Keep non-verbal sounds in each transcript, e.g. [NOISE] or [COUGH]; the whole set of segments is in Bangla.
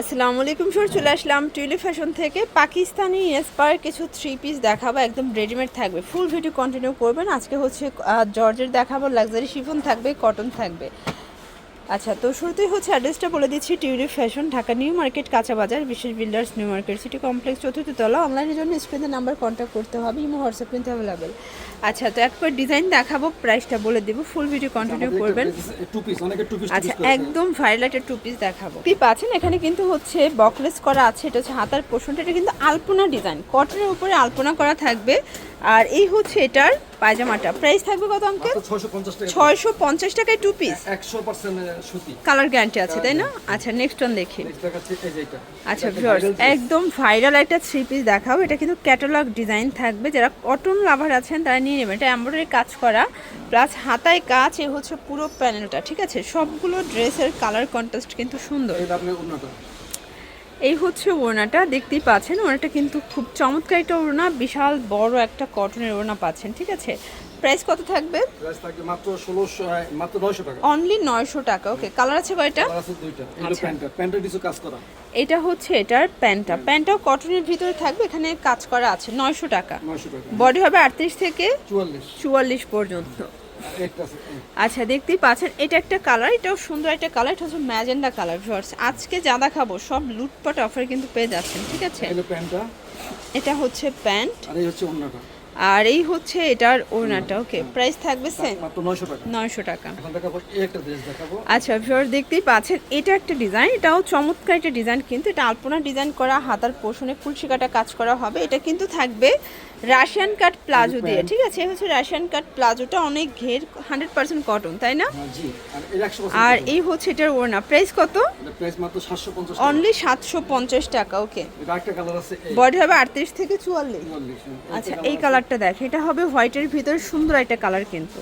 আসসালামু আলাইকুম স্যার চলে আসলাম টুইলি ফ্যাশন থেকে। পাকিস্তানি ইন্সপায়ার কিছু থ্রি পিস দেখাবো, একদম রেডিমেড থাকবে। ফুল ভিডিও কন্টিনিউ করবেন। আজকে হচ্ছে জর্জের দেখাবো লাক্সারি শিফন থাকবে কটন থাকবে। আচ্ছা তো শুরুতেই হচ্ছে অ্যাড্রেসটা বলে দিচ্ছি Tuli fashion Dhaka New Market কাঁচা বাজার বিশেষ builders New Market City complex চতুর্থ তলা। অনলাইনের জন্য স্ক্রিনের নাম্বার কন্ট্যাক্ট করতে হবে ইমো হোয়াটসঅ্যাপ কিন্তু অ্যাভেলেবেল আচ্ছা তো একবার ডিজাইন দেখাবো প্রাইসটা বলে দেবো ফুল ভিডিও কন্টিনিউ করবেন। টু পিস অনেকে টু পিস আচ্ছা একদম ভাইরাল একটা টু পিস দেখাবো। কি পাচ্ছেন এখানে কিন্তু হচ্ছে বকলেস করা আছে এটা হচ্ছে হাতার পোষণটা এটা কিন্তু আলপনা ডিজাইন কটনের উপরে আলপনা করা থাকবে আর এই হচ্ছে এটার পায়জামাটা। প্রাইস থাকবে কত অঙ্কেল পঞ্চাশ ছয়শো পঞ্চাশ টাকায় টু পিস একশো পার্সেন্ট সুতি। কালার গ্যারান্টি আছে তাই না? আচ্ছা নেক্সট ওয়ান দেখি। আচ্ছা ভিউয়ার্স একদম ভাইরাল একটা থ্রি পিস দেখাবো। এটা কিন্তু ক্যাটালগ ডিজাইন থাকবে। যারা কটন লাভার আছেন তারা নিয়ে নেবেন। এটা এমব্রয়ডারি কাজ করা প্লাস হাতায় কাজ এ হচ্ছে পুরো প্যানেলটা ঠিক আছে? সবগুলো ড্রেসের কালার কন্ট্রাস্ট কিন্তু সুন্দর। এই হচ্ছে ওড়নাটা দেখতেই পাচ্ছেন। ওড়নাটা কিন্তু খুব চমৎকার একটা ওড়না বিশাল বড় একটা কটনের ওড়না পাচ্ছেন ঠিক আছে? প্রাইস কত থাকবে? প্রাইস থাকবে মাত্র ষোলোশো মাত্র নয়শো টাকা। অনলি নয়শো টাকা ওকে কালার আছে কয়টা কালার আছে দুইটা এগুলো আচ্ছা। প্যান্টটা কিছু কাজ করা। এটা হচ্ছে এটার প্যান্টটা। প্যান্টটাও কটনের ভিতরে থাকবে এখানে কাজ করা আছে নয়শো টাকা। নয়শো টাকা। বডি হবে আটত্রিশ থেকে চুয়াল্লিশ। চুয়াল্লিশ পর্যন্ত। একটা আছে। এই। আচ্ছা দেখতেই পাচ্ছেন এটা একটা কালার এটাও সুন্দর একটা কালার এটা হচ্ছে ম্যাজেন্ডা কালার ভিউয়ার্স আজকে যা দেখাবো সব লুটপাট অফার কিন্তু পেয়ে যাচ্ছেন ঠিক আছে? এগুলো প্যান্টটা। এটা হচ্ছে প্যান্ট। আর এই হচ্ছে অন্যটা আর এই হচ্ছে এটার ওড়নাটা ওকে? প্রাইস থাকবে সেম নয়শো টাকা। আচ্ছা ভিউয়ার দেখতেই পাচ্ছেন এটা একটা ডিজাইন এটাও চমৎকার একটা ডিজাইন কিন্তু এটা আলপনা ডিজাইন করা হাতার পোষণে ফুলশিকাটা কাটা কাজ করা হবে এটা কিন্তু থাকবে রাশিয়ান কাট প্লাজো দিয়ে ঠিক আছে? এই হচ্ছে রাশিয়ান কাট প্লাজোটা অনেক ঘের হান্ড্রেড পার্সেন্ট কটন তাই না? হ্যাঁ জি। আর এই হচ্ছে এটার ওড়না। প্রাইস কত? অনলি সাতশো পঞ্চাশ টাকা। ওকে এটা একটা কালার আছে এই। বডি হবে আটত্রিশ থেকে চুয়াল্লিশ। হ্যাঁ। আচ্ছা এই কালারটা দেখ। এটা হবে হোয়াইটের ভিতর সুন্দর একটা কালার কিন্তু।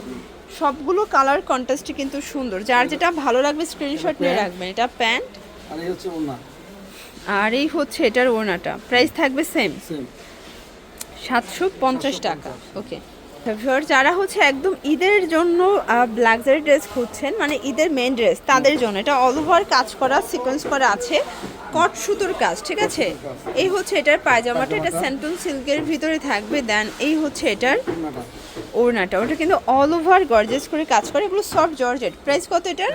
সবগুলো কালার কন্ট্রাস্টই কিন্তু সুন্দর। যার যেটা ভালো লাগবে স্ক্রিনশট নিয়ে রাখবেন। এটা প্যান্ট। আর এই হচ্ছে ওন্না আর এই হচ্ছে এটার ওড়নাটা। প্রাইস থাকবে সেম সেম সাতশো পঞ্চাশ টাকা। ওকে যারা হচ্ছে একদম ঈদের জন্য লাক্সারি ড্রেস খুঁজছেন মানে ঈদের মেন ড্রেস তাদের জন্য, এটা অল ওভার কাজ করা সিকোয়েন্স করা আছে। কট সুতোর কাজ ঠিক আছে? এই হচ্ছে এটার পায়জামাটা এটা সেন্টন সিল্কের ভিতরে থাকবে দেন এই হচ্ছে এটার ওড়নাটা। ওটা কিন্তু অল ওভার গর্জেস করে কাজ করে এগুলো সফট জর্জেট প্রাইস কত এটার?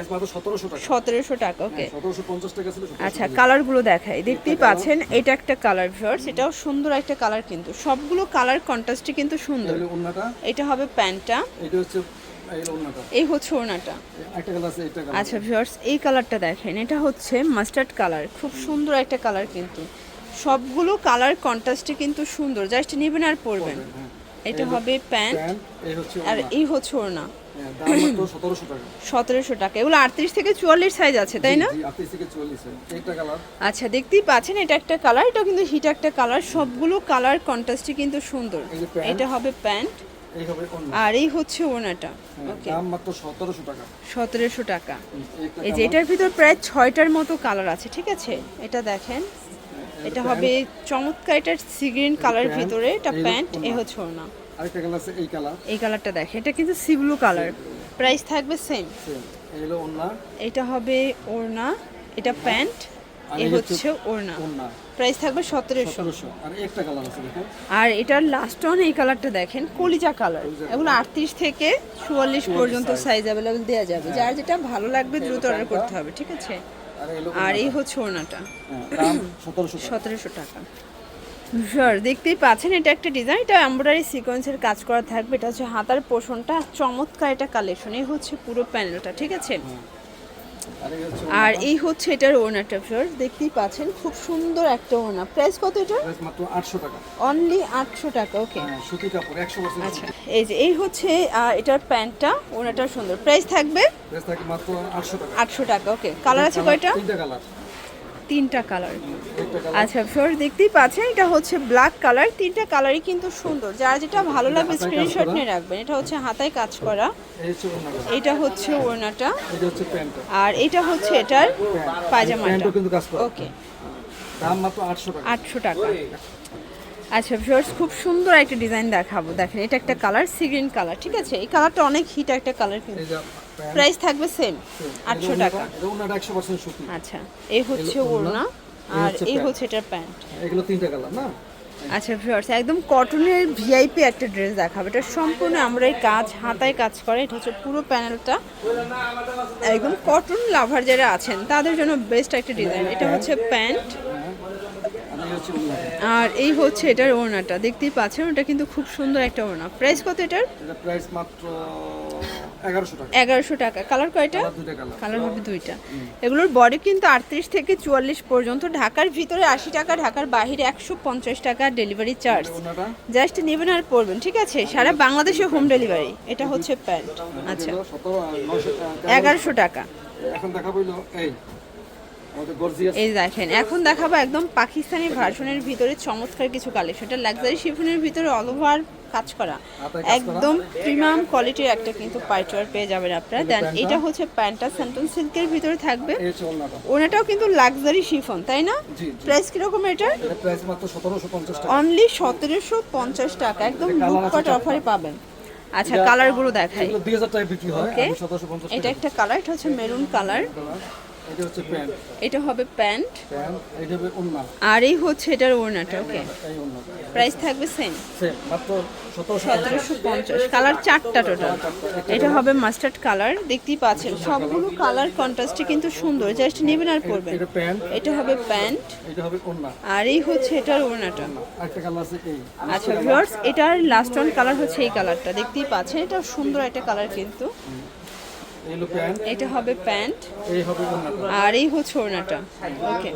সতেরোশো টাকা। ওকে 1700 আচ্ছা কালারগুলো দেখাই। দেখতেই পাচ্ছেন এটা একটা কালার ভিউয়ার্স এটাও সুন্দর একটা কালার কিন্তু। সবগুলো কালার কন্ট্রাস্টই কিন্তু সুন্দর। এটা হবে প্যান্টটা। এটা হচ্ছে এই হচ্ছে ওড়নাটা একটা কালার আছে এটা কালার আচ্ছা ভিউয়ার্স এই কালারটা দেখেন এটা হচ্ছে মাস্টার্ড কালার খুব সুন্দর একটা কালার কিন্তু। সবগুলো কালার কন্ট্রাস্টে কিন্তু সুন্দর। জাস্ট নেবেন আর পরবেন। হ্যাঁ। এটা হবে প্যান্ট প্যান্ট এই হচ্ছে আর এই হচ্ছে ওড়না হ্যাঁ, [CLEARS THROAT] সতেরোশো টাকা। এগুলো আটত্রিশ থেকে চুয়াল্লিশ সাইজ আছে তাই না? আচ্ছা দেখতেই পাচ্ছেন এটা একটা কালার এটা কিন্তু হিট একটা কালার সবগুলো কালার কন্ট্রাস্টই কিন্তু সুন্দর। এটা হবে প্যান্ট আর এই হচ্ছে ওড়নাটা। হ্যাঁ, ওকে দাম মাত্র সতেরোশো টাকা। এই যে এটার ভিতর প্রায় ছয়টার মতো কালার আছে ঠিক আছে? এটা দেখেন। হ্যাঁ, এটা হবে চমৎকার এটা সি গ্রিন কালার ভিতরে এটা প্যান্ট এ হচ্ছে ওড়না। আরেকটা কালার আছে এই কালার। এই কালারটা দেখেন এটা কিন্তু সি ব্লু কালার। প্রাইস থাকবে সেম সেম এটা হবে ওড়না এটা প্যান্ট। আর এ হচ্ছে ওড়না। প্রাইস থাকবে সতেরোশো। আর একটা কালার আছে দেখেন। আর এটার লাস্ট অন এই কালারটা দেখেন কলিজা কালার এগুলো আটত্রিশ থেকে চুয়াল্লিশ পর্যন্ত সাইজ অ্যাভেলেবেল দেওয়া যাবে। যার যেটা ভালো লাগবে দ্রুত অর্ডার করতে হবে ঠিক আছে? আর এই। হচ্ছে ওড়নাটা। হ্যাঁ, সতেরোশো টাকা। স্যার দেখতেই পাচ্ছেন এটা একটা ডিজাইন এটা এমব্রয়ডারি সিকোয়েন্সের কাজ করা থাকবে। এটা হচ্ছে হাতার পোষণটা চমৎকার এটা কালেকশন এই হচ্ছে পুরো প্যানেলটা ঠিক আছে? আর এই হচ্ছে এটার ওনারটা ফ্লোর দেখতেই পাচ্ছেন খুব সুন্দর একটা ওনা প্রাইস কত এটা প্রাইস মাত্র আটশো টাকা। অনলি আটশো টাকা ওকে হ্যাঁ সুতি কাপড় একশো পার্সেন্ট আচ্ছা এই যে এই হচ্ছে এটার প্যান্টটা ওনাটা সুন্দর। প্রাইস থাকবে? প্রাইস থাকবে মাত্র আটশো টাকা। আটশো টাকা ওকে কালার আছে কয়টা? তিনটা কালার তিনটা কালার। আচ্ছা ফ্লোর দেখতেই পাচ্ছেন এটা হচ্ছে ব্ল্যাক কালার তিনটা কালারই কিন্তু সুন্দর। যার যেটা ভালো লাগবে স্ক্রিনশট নিয়ে রাখবেন। এটা হচ্ছে হাতায় কাজ করা। এটা হচ্ছে ওড়নাটা। আর এটা হচ্ছে এটার পায়জামাটা। কিন্তু কাজ করা। ওকে আটশো টাকা। আচ্ছা ভিউয়ার্স খুব সুন্দর একটা ডিজাইন দেখাবো। দেখেন এটা একটা কালার সি গ্রিন কালার ঠিক আছে? এই কালারটা অনেক হিট একটা কালার কিন্তু। প্রাইস থাকবে সেম আটশো টাকা। আচ্ছা এই হচ্ছে ওড়না আর এই হচ্ছে এটার প্যান্ট। এগুলো তিনটা কালার না? আচ্ছা ভিউয়ার্স একদম কটনের ভিআইপি একটা ড্রেস দেখাবো। এটা সম্পূর্ণ আমরা এই কাজ হাতায় কাজ করে এটা হচ্ছে পুরো প্যানেলটা। একদম কটন লাভার যারা আছেন তাদের জন্য বেস্ট একটা ডিজাইন এটা হচ্ছে প্যান্ট হ্যাঁ আর এই হচ্ছে এটার ওড়নাটা। দেখতেই পাচ্ছেন ওটা কিন্তু খুব সুন্দর একটা ওড়না। প্রাইস কত এটার? প্রাইস মাত্র এগারোশো টাকা। কালার কয়টা? কালার হবে দুইটা। এগুলোর বডি কিন্তু আটত্রিশ থেকে চুয়াল্লিশ পর্যন্ত। ঢাকার ভিতরে আশি টাকা ঢাকার বাহিরে একশো পঞ্চাশ টাকা ডেলিভারি চার্জ জাস্ট নেবেন আর পড়বেন ঠিক আছে? সারা বাংলাদেশে হোম ডেলিভারি এটা হচ্ছে প্যান্ট। আচ্ছা। সতেরো নয়শো এগারোশো টাকা। এখন দেখা এই। এই দেখেন এখন দেখাবো একদম পাকিস্তানি ভার্সনের ভিতরে চমৎকার কিছু কালেকশন এটা লাক্সারি শিফনের ভিতরে অল ওভার কাজ করা। একদম প্রিমিয়াম কোয়ালিটির একটা কিন্তু পাইটওয়ার পেয়ে যাবেন আপনারা। দেন এটা হচ্ছে প্যান্টটা স্যান্টন সিল্কের ভিতরে থাকবে। ওনাটাও কিন্তু লাক্সারি শিফন তাই না? প্রাইস কীরকম এটার? এটা অনলি সতেরোশো পঞ্চাশ টাকা। একদম লুকপাট অফারে পাবেন। আচ্ছা কালারগুলো দেখাই। এটা একটা কালার এটা হচ্ছে মেরুন কালার এটা হচ্ছে প্যান্ট। এটা হবে প্যান্ট। এটা হবে আর এই হচ্ছে এটার ওড়নাটা ওকে? প্রাইস থাকবে সেম। সেম মাত্র সতেরোশো পঞ্চাশ। কালার চারটা টোটাল। এটা হবে মাস্টার্ড কালার দেখতেই পাচ্ছেন। সবগুলো কালার কন্ট্রাস্টে কিন্তু সুন্দর। জাস্ট নেবেন আর পরবেন। এটা প্যান্ট। এটা হবে প্যান্ট। এটা হবে ওন্না আর এই হচ্ছে এটার ওড়নাটা। আরেকটা কালার আছে এই। আচ্ছা ভিউয়ার্স এটার লাস্ট ওয়ান কালার হচ্ছে এই কালারটা দেখতেই পাচ্ছেন এটা সুন্দর একটা কালার কিন্তু। এটা হবে প্যান্ট। আর এই হচ্ছে ওড়নাটা। ওকে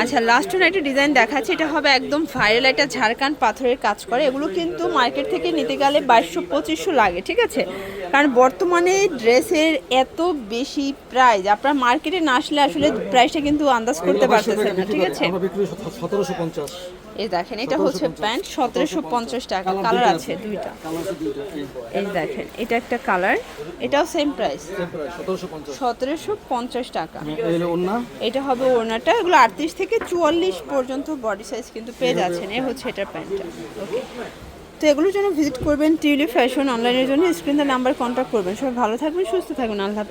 আচ্ছা লাস্ট ওয়ান একটা ডিজাইন দেখাচ্ছে। এটা হবে একদম ভাইরাল একটা ঝাড়খান্ড পাথরের কাজ করে। এগুলো কিন্তু মার্কেট থেকে নিতে গেলে বাইশশো পঁচিশশো লাগে ঠিক আছে? কারণ বর্তমানে ড্রেসের এত বেশি প্রাইস আপনার মার্কেটে না আসলে আসলে প্রাইসটা কিন্তু আন্দাজ করতে পারতেছেন না ঠিক আছে? এই দেখেন এটা হচ্ছে প্যান্ট সতেরোশো পঞ্চাশ টাকা। কালার আছে দুইটা। এই। দেখেন এটা একটা কালার এটাও সেম প্রাইস সতেরোশো পঞ্চাশ। টাকা। এটা হবে ওড়নাটা। এগুলো আটত্রিশ থেকে চুয়াল্লিশ পর্যন্ত বডি সাইজ কিন্তু পেয়ে যাচ্ছেন। এ হচ্ছে এটার প্যান্টটা ওকে তো এগুলোর জন্য ভিজিট করবেন টিউলি ফ্যাশন অনলাইনের জন্য। স্ক্রিনে নাম্বার কন্ট্যাক্ট করবেন। সবাই ভালো থাকবেন সুস্থ থাকবেন। আল্লাহ